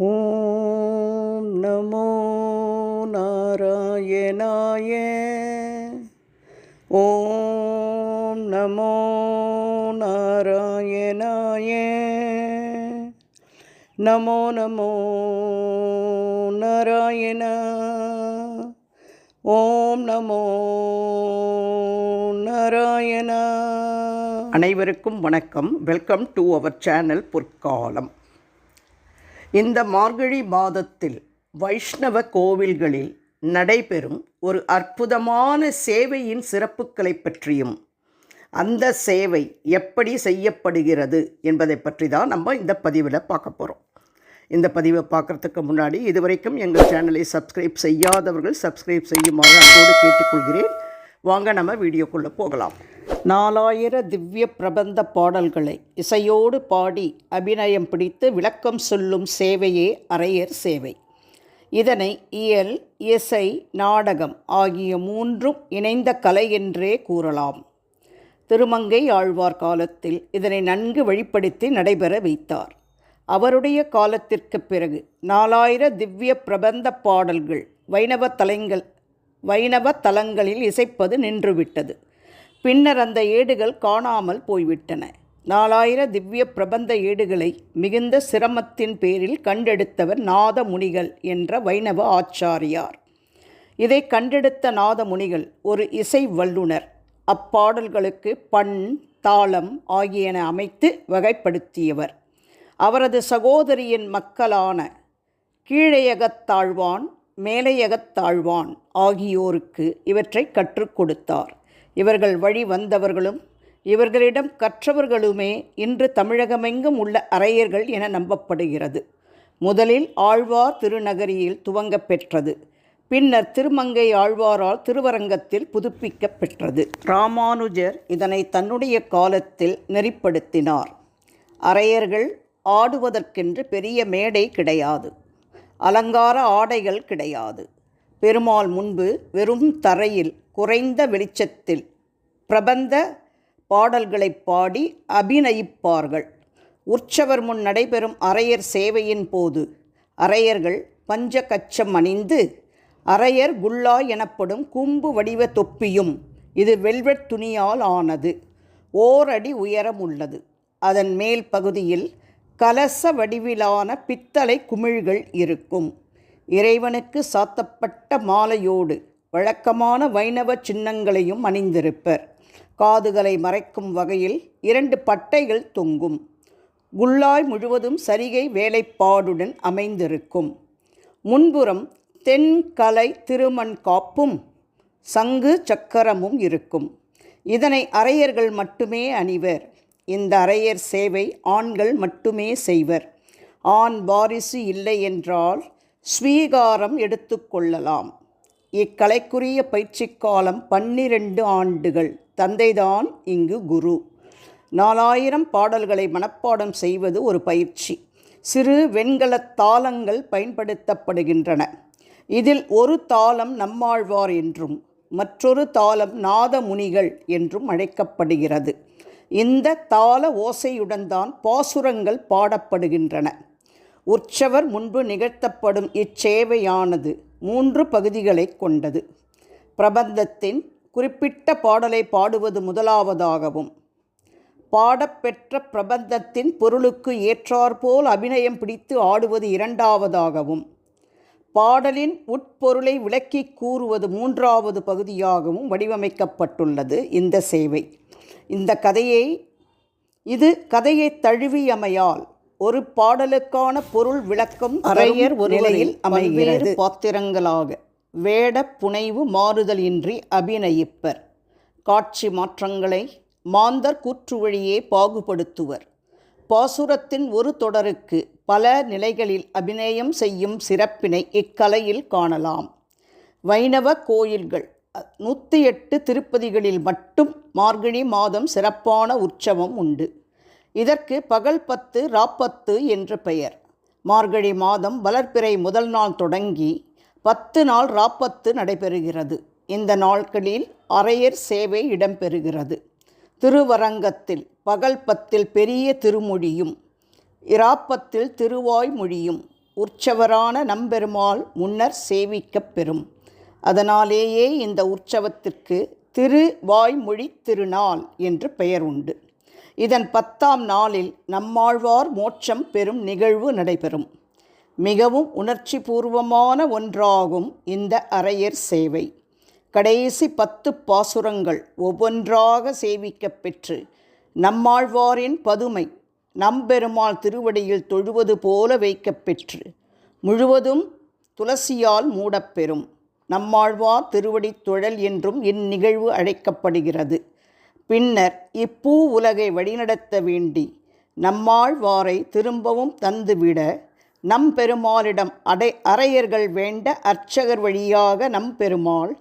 ஓம் நமோ நாராயணாய. ஓம் நமோ நாராயணாய. நமோ நமோ நாராயண. ஓம் நமோ நாராயணா. அனைவருக்கும் வணக்கம். வெல்கம் டு அவர் சேனல் பொற்காலம் இந்த மார்கழி மாதத்தில் வைஷ்ணவ கோவில்களில் நடைபெறும் ஒரு அற்புதமான சேவையின் சிறப்புகளை பற்றியும் அந்த சேவை எப்படி செய்யப்படுகிறது என்பதை பற்றி தான் நம்ம இந்த பதிவில் பார்க்க போகிறோம் இந்த பதிவை பார்க்குறதுக்கு முன்னாடி இதுவரைக்கும் எங்கள் சேனலை சப்ஸ்கிரைப் செய்யாதவர்கள் சப்ஸ்கிரைப் செய்யுமாறு அன்போடு கேட்டுக்கொள்கிறேன். வாங்க நம்ம வீடியோக்குள்ளே போகலாம். நாலாயிர திவ்ய பிரபந்த பாடல்களை இசையோடு பாடி அபிநயம் பிடித்து விளக்கம் சொல்லும் சேவையே அரையர் சேவை. இதனை இயல் இசை நாடகம் ஆகிய மூன்றும் இணைந்த கலை என்றே கூறலாம். திருமங்கை ஆழ்வார் காலத்தில் இதனை நன்கு வழிப்படுத்தி நடைபெற வைத்தார். அவருடைய காலத்திற்கு பிறகு நாலாயிர திவ்ய பிரபந்த பாடல்கள் வைணவ தலங்கள் வைணவ தலங்களில் இசைப்பது நின்றுவிட்டது. பின்னர் அந்த ஏடுகள் காணாமல் போய்விட்டன. நாலாயிர திவ்ய பிரபந்த ஏடுகளை மிகுந்த சிரமத்தின் பேரில் கண்டெடுத்தவர் நாதமுனிகள் என்ற வைணவ ஆச்சாரியார். இதை கண்டெடுத்த நாதமுனிகள் ஒரு இசை வல்லுனர். அப்பாடல்களுக்கு பண் தாளம் ஆகியன அமைத்து வகைப்படுத்தியவர். அவரது சகோதரியின் மக்களான கீழையகத்தாழ்வான் மேலையகத்தாழ்வான் ஆகியோருக்கு இவற்றை கற்றுக் கொடுத்தார். இவர்கள் வழி வந்தவர்களும் இவர்களிடம் கற்றவர்களுமே இன்று தமிழகமெங்கும் உள்ள அரையர்கள் என நம்பப்படுகிறது. முதலில் ஆழ்வார் திருநகரியில் துவங்கப் பெற்றது. பின்னர் திருமங்கை ஆழ்வாரால் திருவரங்கத்தில் புதுப்பிக்கப் பெற்றது. ராமானுஜர் இதனை தன்னுடைய காலத்தில் நெறிப்படுத்தினார். அரையர்கள் ஆடுவதற்கென்று பெரிய மேடை கிடையாது. அலங்கார ஆடைகள் கிடையாது. பெருமாள் முன்பு வெறும் தரையில் குறைந்த வெளிச்சத்தில் பிரபந்த பாடல்களை பாடி அபிநயிப்பார்கள். உற்சவர் முன் நடைபெறும் அரையர் சேவையின் போது அரையர்கள் பஞ்ச கச்சம் அணிந்து அரையர் குல்லா எனப்படும் கும்பு வடிவ தொப்பியும் இது வெல்வெட் துணியால் ஆனது. ஓரடி உயரம் உள்ளது. அதன் மேல் பகுதியில் கலச வடிவிலான பித்தளை குமிழ்கள் இருக்கும். இறைவனுக்கு சாத்தப்பட்ட மாலையோடு வழக்கமான வைணவ சின்னங்களையும் அணிந்திருப்பர். காதுகளை மறைக்கும் வகையில் இரண்டு பட்டைகள் தொங்கும். குல்லாய் முழுவதும் சரிகை வேலைப்பாடுடன் அமைந்திருக்கும். முன்புறம் தென்கலை திருமண் காப்பும் சங்கு சக்கரமும் இருக்கும். இதனை அரையர்கள் மட்டுமே அணிவர். இந்த அரையர் சேவை ஆண்கள் மட்டுமே செய்வர். ஆண் வாரிசு இல்லை என்றால் ஸ்வீகாரம் எடுத்துக்கொள்ளலாம் இக்கலைக்குரிய பயிற்சி காலம் பன்னிரண்டு ஆண்டுகள். தந்தைதான் இங்கு குரு. நாலாயிரம் பாடல்களை மனப்பாடம் செய்வது ஒரு பயிற்சி. சிறு வெண்கலத் தாளங்கள் பயன்படுத்தப்படுகின்றன. இதில் ஒரு தாளம் நம்மாழ்வார் என்றும் மற்றொரு தாளம் நாதமுனிகள் என்றும் அழைக்கப்படுகிறது. இந்த தாள ஓசையுடன் தான் பாசுரங்கள் பாடப்படுகின்றன. உற்சவர் முன்பு நிகழ்த்தப்படும் இச்சேவையானது மூன்று பகுதிகளை கொண்டது. பிரபந்தத்தின் குறிப்பிட்ட பாடலை பாடுவது முதலாவதாகவும் பாடப்பெற்ற பிரபந்தத்தின் பொருளுக்கு ஏற்றாற்போல் அபிநயம் பிடித்து ஆடுவது இரண்டாவதாகவும் பாடலின் உட்பொருளை விளக்கி கூறுவது மூன்றாவது பகுதியாகவும் வடிவமைக்கப்பட்டுள்ளது இந்த சேவை. இந்த கதையை இது கதையை தழுவியமையால் ஒரு பாடலுக்கான பொருள் விளக்கம் அரையர் ஒரு நிலையில் அமைகிறது. பாத்திரங்களாக வேட புனைவு மாறுதலின்றி அபிநயிப்பர். காட்சி மாற்றங்களை மாந்தர் கூற்று வழியே பாகுபடுத்துவர். பாசுரத்தின் ஒரு தொடருக்கு பல நிலைகளில் அபிநயம் செய்யும் சிறப்பினை இக்கலையில் காணலாம். வைணவ கோயில்கள் நூற்றி எட்டு திருப்பதிகளில் மட்டும் மார்கழி மாதம் சிறப்பான உற்சவம் உண்டு. இதற்கு பகல் பத்து ராப்பத்து என்று பெயர். மார்கழி மாதம் வளர்ப்பிறை முதல் நாள் தொடங்கி பத்து நாள் ராப்பத்து நடைபெறுகிறது. இந்த நாட்களில் அரையர் சேவை இடம்பெறுகிறது. திருவரங்கத்தில் பகல் பத்தில் பெரிய திருமொழியும் இராப்பத்தில் திருவாய்மொழியும் உற்சவரான நம்பெருமாள் முன்னர் சேவிக்கப் பெறும். அதனாலேயே இந்த உற்சவத்திற்கு திருவாய்மொழி திருநாள் என்று பெயர் உண்டு. இதன் பத்தாம் நாளில் நம்மாழ்வார் மோட்சம் பெறும் நிகழ்வு நடைபெறும். மிகவும் உணர்ச்சி பூர்வமான ஒன்றாகும் இந்த அரையர் சேவை. கடைசி பத்து பாசுரங்கள் ஒவ்வொன்றாக சேவிக்கப் பெற்று நம்மாழ்வாரின் பதுமை நம்பெருமாள் திருவடியில் தொழுவது போல வைக்கப் பெற்று முழுவதும் துளசியால் மூடப்பெறும் நம்மாழ்வார் திருவடி தொழல் என்றும் இந்நிகழ்வு அழைக்கப்படுகிறது. பின்னர் இப்பூ உலகை வழிநடத்த வேண்டி நம்மாழ்வாரை திரும்பவும் தந்துவிட நம் பெருமாளிடம் அடை அறையர்கள் வேண்ட அர்ச்சகர் வழியாக நம் பெருமாள்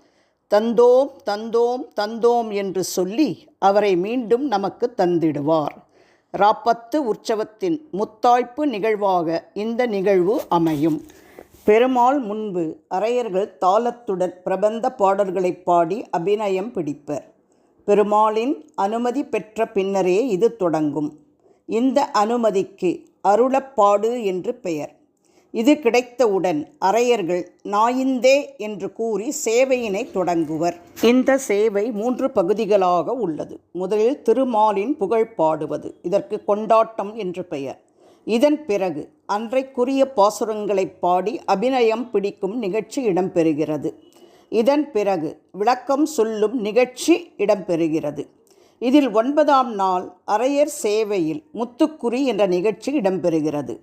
தந்தோம் தந்தோம் தந்தோம் என்று சொல்லி அவரை மீண்டும் நமக்கு தந்திடுவார். ராப்பத்து உற்சவத்தின் முத்தாய்ப்பு நிகழ்வாக இந்த நிகழ்வு அமையும். பெருமாள் முன்பு அரையர்கள் தாளத்துடன் பிரபந்த பாடல்களைப் பாடி அபிநயம் பிடிப்பர். பெருமாளின் அனுமதி பெற்ற பின்னரே இது தொடங்கும். இந்த அனுமதிக்கு அருளப்பாடு என்று பெயர். இது கிடைத்தவுடன் அரையர்கள் நாயிந்தே என்று கூறி சேவையினை தொடங்குவர். இந்த சேவை மூன்று பகுதிகளாக உள்ளது. முதலில் திருமாலின் புகழ் பாடுவது இதற்கு கொண்டாட்டம் என்று பெயர். இதன் பிறகு அன்றைக்குரிய பாசுரங்களைப் பாடி அபிநயம் பிடிக்கும் நிகழ்ச்சி இடம்பெறுகிறது. இதன் பிறகு விளக்கம் சொல்லும் நிகழ்ச்சி இடம்பெறுகிறது. இதில் ஒன்பதாம் நாள் அரையர் சேவையில் முத்துக்குறி என்ற நிகழ்ச்சி இடம்பெறுகிறது.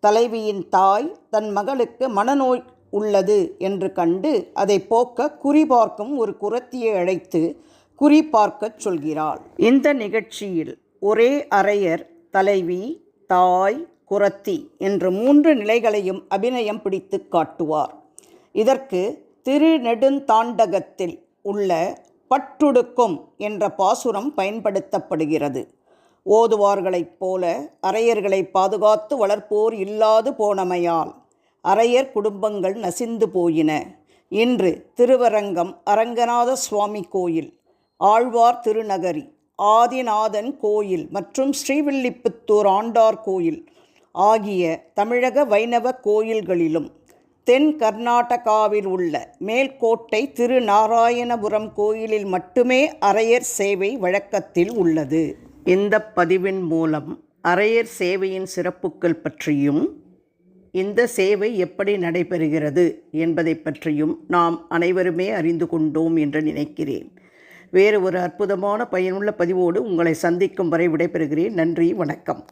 தலைவியின் தாய் தன் மகளுக்கு மனநோய் உள்ளது என்று கண்டு அதை போக்க குறி பார்க்கும் ஒரு குரத்தியை அழைத்து குறி பார்க்கச் சொல்கிறாள். இந்த நிகழ்ச்சியில் ஒரே அரையர் தலைவி தாய் குரத்தி என்ற மூன்று நிலைகளையும் அபிநயம் பிடித்து காட்டுவார். இதற்கு திருநெடுந்தாண்டகத்தில் உள்ள பட்டுடுக்கும் என்ற பாசுரம் பயன்படுத்தப்படுகிறது. ஓதுவார்களைப் போல அரையர்களை பாதுகாத்து வளர்ப்போர் இல்லாது போனமையால் அரையர் குடும்பங்கள் நசிந்து போயின. இன்று திருவரங்கம் அரங்கநாத சுவாமி கோயில் ஆழ்வார் திருநகரி ஆதிநாதன் கோயில் மற்றும் ஸ்ரீவில்லிபுத்தூர் ஆண்டார் கோயில் ஆகிய தமிழக வைணவ கோயில்களிலும் தென் கர்நாடகாவில் உள்ள மேல்கோட்டை திருநாராயணபுரம் கோயிலில் மட்டுமே அரையர் சேவை வழக்கத்தில் உள்ளது. இந்த பதிவின் மூலம் அரையர் சேவையின் சிறப்புகள் பற்றியும் இந்த சேவை எப்படி நடைபெறுகிறது என்பதை பற்றியும் நாம் அனைவருமே அறிந்து கொண்டோம் என்று நினைக்கிறேன். வேறு ஒரு அற்புதமான பயனுள்ள பதிவோடு உங்களை சந்திக்கும் வரை விடைபெறுகிறேன். நன்றி வணக்கம்.